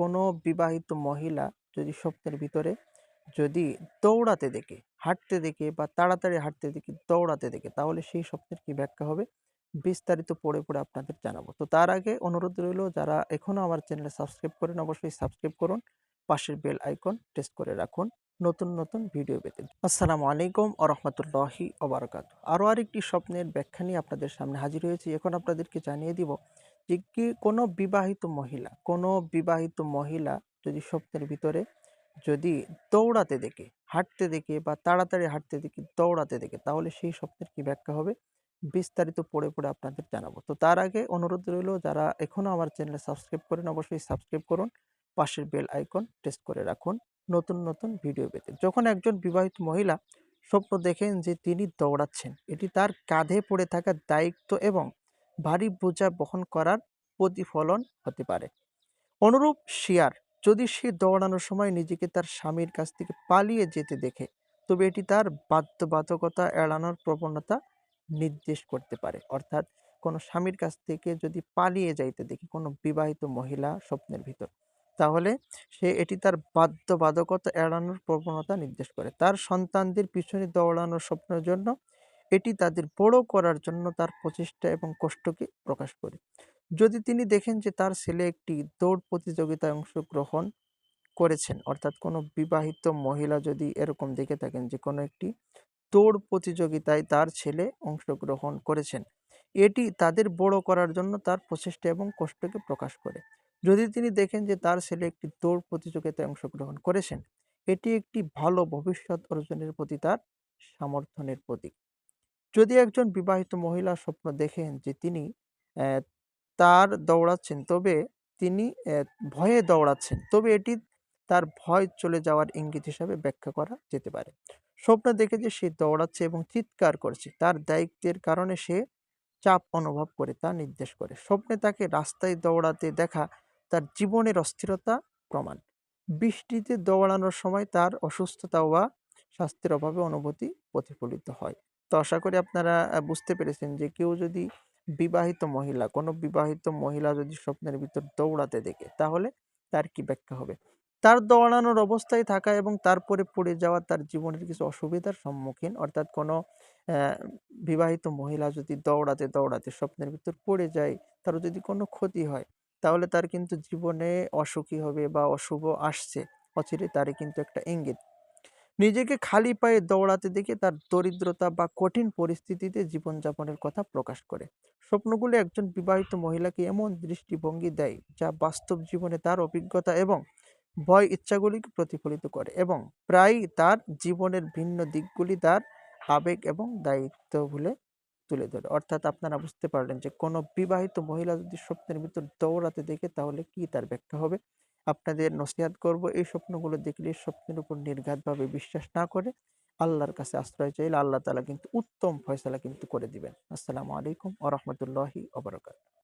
কোনো বিবাহিত মহিলা যদি স্বপ্নের ভিতরে যদি দৌড়াতে দেখে, হাঁটতে দেখে বা তাড়াতাড়ি হাঁটতে দেখে, দৌড়াতে দেখে, তাহলে সেই স্বপ্নের কি ব্যাখ্যা হবে? বিস্তারিত পড়ে পড়ে আপনাদের জানাব। তো তার আগে অনুরোধ রইল, যারা এখনও আমার চ্যানেলে সাবস্ক্রাইব করেন, অবশ্যই সাবস্ক্রাইব করুন, পাশের বেল আইকন টেস্ট করে রাখুন। নতুন নতুন ভিডিও পেতে। আসসালামু আলাইকুম ও রহমতুল্লাহি ওবরাকাত আরও আরেকটি স্বপ্নের ব্যাখ্যা নিয়ে আপনাদের সামনে হাজির হয়েছি। এখন আপনাদেরকে জানিয়ে দিব যে কি কোনো বিবাহিত মহিলা, কোনো বিবাহিত মহিলা যদি স্বপ্নের ভিতরে যদি দৌড়াতে দেখে, হাঁটতে দেখে বা তাড়াতাড়ি হাঁটতে দেখে, দৌড়াতে দেখে, তাহলে সেই স্বপ্নের কি ব্যাখ্যা হবে? বিস্তারিত পড়ে পড়ে আপনাদের জানাব। তো তার আগে অনুরোধ রইল, যারা এখনও আমার চ্যানেলে সাবস্ক্রাইব করেন, অবশ্যই সাবস্ক্রাইব করুন, পাশের বেল আইকন টেস্ট করে রাখুন। নতুন নতুন ভিডিও পেতে যখন একজন বিবাহিত মহিলা স্বপ্ন দেখেন যে তিনি দৌড়াচ্ছেন, এটি তার কাঁধে পড়ে থাকা দায়িত্ব এবং ভারী বোঝা বহন করার প্রতিফলন হতে পারে। অনুরূপ শিয়ার, যদি সে দৌড়ানোর সময় নিজেকে তার স্বামীর কাছ থেকে পালিয়ে যেতে দেখে, তবে এটি তার বাধ্যবাধকতা এড়ানোর প্রবণতা নির্দেশ করতে পারে। অর্থাৎ কোনো স্বামীর কাছ থেকে যদি পালিয়ে যাইতে দেখি কোনো বিবাহিত মহিলা স্বপ্নের ভিতর তাহলে সে এটি তার বাধ্যবাধকতা এড়ানোর প্রবণতা নির্দেশ করে। তার সন্তানদের পিছনে দৌড়ানোর স্বপ্নের জন্য এটি তাদের বড় করার জন্য তার প্রচেষ্টা এবং কষ্টকে প্রকাশ করে। যদি তিনি দেখেন যে তার ছেলে একটি দৌড় প্রতিযোগিতায় অংশগ্রহণ করেছেন, অর্থাৎ কোনো বিবাহিত মহিলা যদি এরকম দেখে থাকেন যে কোনো একটি দৌড় প্রতিযোগিতায় তার ছেলে অংশগ্রহণ করেছেন, এটি তাদের বড় করার জন্য তার প্রচেষ্টা এবং কষ্টকে প্রকাশ করে। যদি তিনি দেখেন যে তার ছেলে একটি দৌড় প্রতিযোগিতায় অংশগ্রহণ করেছেন, এটি একটি ভালো ভবিষ্যৎ অর্জনের প্রতি তার সমর্থনের প্রতীক। যদি একজন বিবাহিত মহিলা স্বপ্ন দেখেন যে তিনি তার দৌড়াচ্ছেন, তবে তিনি ভয়ে দৌড়াচ্ছেন, তবে এটি তার ভয় চলে যাওয়ার ইঙ্গিত হিসাবে ব্যাখ্যা করা যেতে পারে। স্বপ্ন দেখে যে সে দৌড়াচ্ছে এবং চিৎকার করছে, তার দায়িত্বের কারণে সে চাপ অনুভব করে তা নির্দেশ করে। স্বপ্নে তাকে রাস্তায় দৌড়াতে দেখা তার জীবনের অস্থিরতা প্রমাণ। বৃষ্টিতে দৌড়ানোর সময় তার অসুস্থতা বা স্বাস্থ্যের অভাবে অনুভূতি প্রতিফলিত হয়। তো আশা করি আপনারা বুঝতে পেরেছেন যে কেউ যদি বিবাহিত মহিলা, কোনো বিবাহিত মহিলা যদি স্বপ্নের ভিতর দৌড়াতে দেখে, তাহলে তার কি ব্যাখ্যা হবে? তার দৌড়ানোর অবস্থায় থাকা এবং তারপরে পড়ে যাওয়া তার জীবনের কিছু অসুবিধার সম্মুখীন, অর্থাৎ কোনো বিবাহিত মহিলা যদি দৌড়াতে দৌড়াতে স্বপ্নের ভিতর পড়ে যায় তার যদি কোনো ক্ষতি হয় তাহলে তার কিন্তু জীবনে অসুখী হবে বা অশুভ আসছে। অচিরে তারই কিন্তু একটা ইঙ্গিত। নিজেকে খালি পায়ে দৌড়াতে দেখে তার দরিদ্রতা বা কঠিন পরিস্থিতিতে জীবনযাপনের কথা প্রকাশ করে। স্বপ্নগুলি একজন বিবাহিত মহিলাকে এমন দৃষ্টিভঙ্গি দেয়, যা বাস্তব জীবনে তার অভিজ্ঞতা এবং ভয় ইচ্ছাগুলিকে প্রতিফলিত করে এবং প্রায়ই তার জীবনের ভিন্ন দিকগুলি তার আবেগ এবং দায়িত্ব বলে তুলে ধরে। অর্থাৎ আপনারা বুঝতে পারলেন যে কোনো বিবাহিত মহিলা যদি স্বপ্নের ভিতর দৌড়াতে দেখে, তাহলে কি তার ব্যাখ্যা হবে? আপনাদের নসিহাত করব, এই স্বপ্নগুলো দেখলে স্বপ্নের উপর নির্ঘাতভাবে বিশ্বাস না করে আল্লাহর কাছে আশ্রয় চাইলে আল্লাহ তালা কিন্তু উত্তম ফয়সালা কিন্তু করে দিবেন। আসসালামু আলাইকুম ও রহমতুল্লাহি